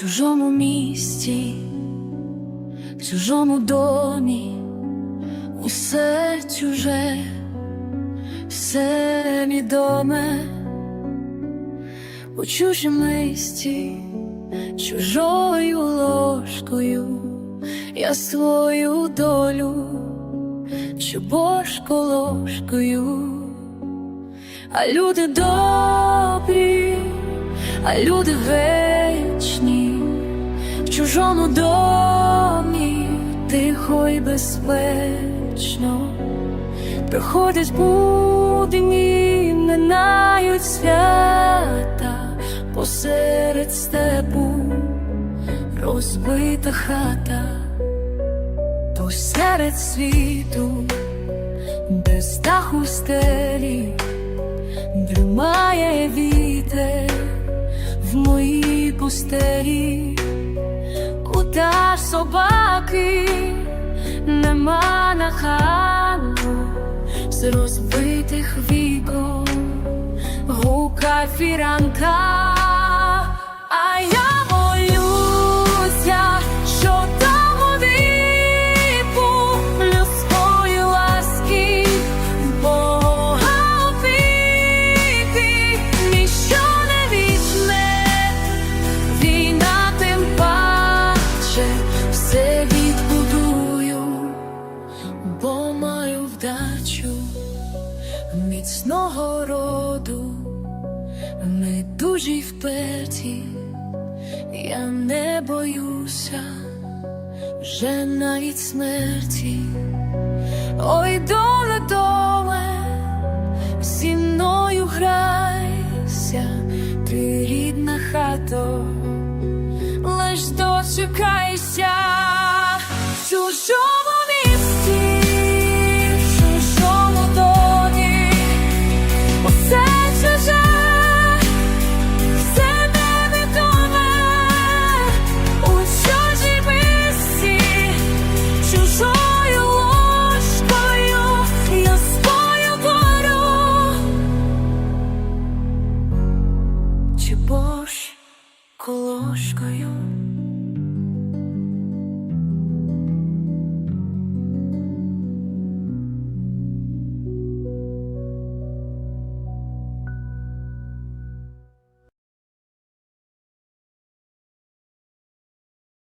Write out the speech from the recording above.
чужому місті, в чужому домі, усе чуже, все відоме, у чужім листі, чужою ложкою, я свою долю, чубошко ложкою. А люди добрі, а люди вечні, чужому домі тихо й безпечно, приходять будні, минають свята посеред степу, розбита хата, то серед світу, без даху стелі. Тримає вітер в моїй пустелі, кута собаки нема на хату з розбитих вікон, гука фіранка, міцного роду, ми дуже вперті, я не боюся вже навіть смерті. Ой, доле, доле, зі мною грайся, ти рідна хато, лиш дочекайся. В дорожкою.